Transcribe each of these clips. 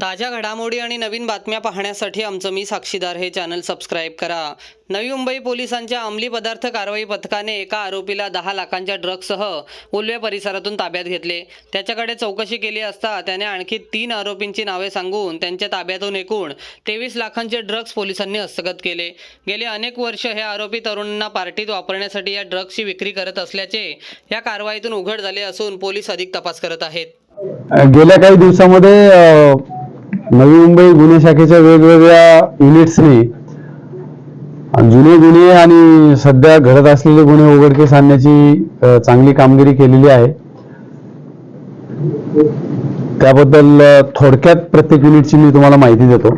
ताज्या घडामोडी आणि नवीन बातम्या पाहण्यासाठी आमचं मी साक्षीदार हे चॅनल सबस्क्राईब करा. नवी मुंबई पोलिसांच्या अंमली पदार्थ कारवाई पथकाने एका आरोपीला दहा लाखांच्या ड्रग्ससह उल्वे परिसरातून ताब्यात घेतले. त्याच्याकडे चौकशी केली असता त्याने आणखी तीन आरोपींची नावे सांगून त्यांच्या ताब्यातून एकूण तेवीस लाखांचे ड्रग्स पोलिसांनी हस्तगत केले. गेले अनेक वर्ष हे आरोपी तरुणांना पार्टीत वापरण्यासाठी या ड्रग्सची विक्री करत असल्याचे या कारवाईतून उघड झाले असून पोलीस अधिक तपास करत आहेत. गेल्या काही दिवसामध्ये नवी मुंबई गुन्हे शाखेच्या वेगवेगळ्या युनिट्सने जुने गुन्हे आणि सध्या घडत असलेले गुन्हे उघडकीस आणण्याची चांगली कामगिरी केलेली आहे. त्याबद्दल थोडक्यात प्रत्येक युनिटची मी तुम्हाला माहिती देतो.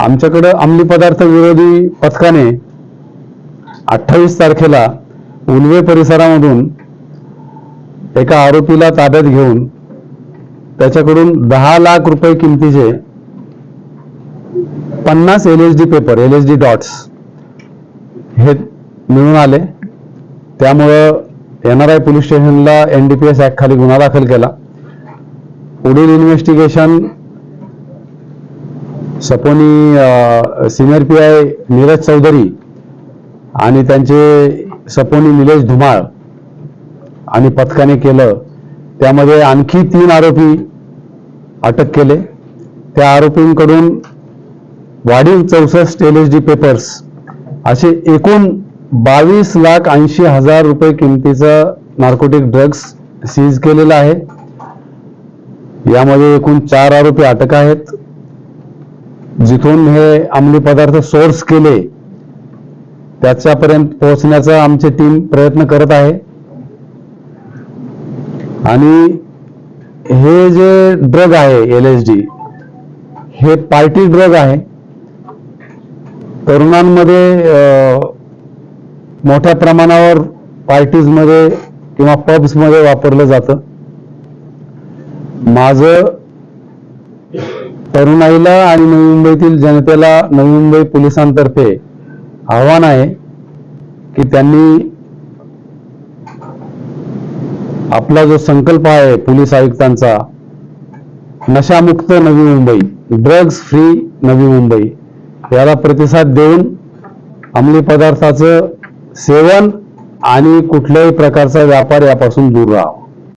आमच्याकडं अंमली पदार्थ विरोधी पथकाने अठ्ठावीस तारखेला उलवे परिसरामधून एका आरोपीला ताब्यात घेऊन त्याच्याकडून दहा लाख रुपये किमतीचे पन्नास L H D paper L H D dots हे मिळून आले. त्यामुळं एन आर आय पोलीस स्टेशनला N D P S act खाली गुन्हा दाखल केला. पुढील investigation सपोनी senior P I Neeraj Chaudhari आणि त्यांचे सपोनी निलेश धुमाळ आणि पथकाने केलं. त्यामध्ये आणखी तीन आरोपी अटक केले. त्या आरोपींकडून वाढीव चौसष्ट एल एच डी पेपर्स असे एकूण बावीस लाख ऐंशी हजार रुपये किमतीचं नार्कोटिक ड्रग्स सीज केलेलं आहे. यामध्ये एकूण चार आरोपी अटक आहेत. जिथून हे अंमली पदार्थ सोर्स केले त्याच्यापर्यंत पोहोचण्याचा आमची टीम प्रयत्न करत आहे. आणि हे जे ड्रग आहे एल एस डी हे पार्टी ड्रग आहे. तरुणांमध्ये मोठ्या प्रमाणावर पार्टीजमध्ये किंवा पब्समध्ये वापरलं जातं. माझं तरुणाईला आणि नवी मुंबईतील जनतेला नवी मुंबई पोलिसांतर्फे आव्हान आहे की त्यांनी आपला जो संकल्प आहे पोलीस आयुक्तांचा नशामुक्त नवी मुंबई ड्रग्ज फ्री नवी मुंबई याला प्रतिसाद देऊन अंमली पदार्थाचं सेवन आणि कुठल्याही प्रकारचा व्यापार यापासून दूर राहावं.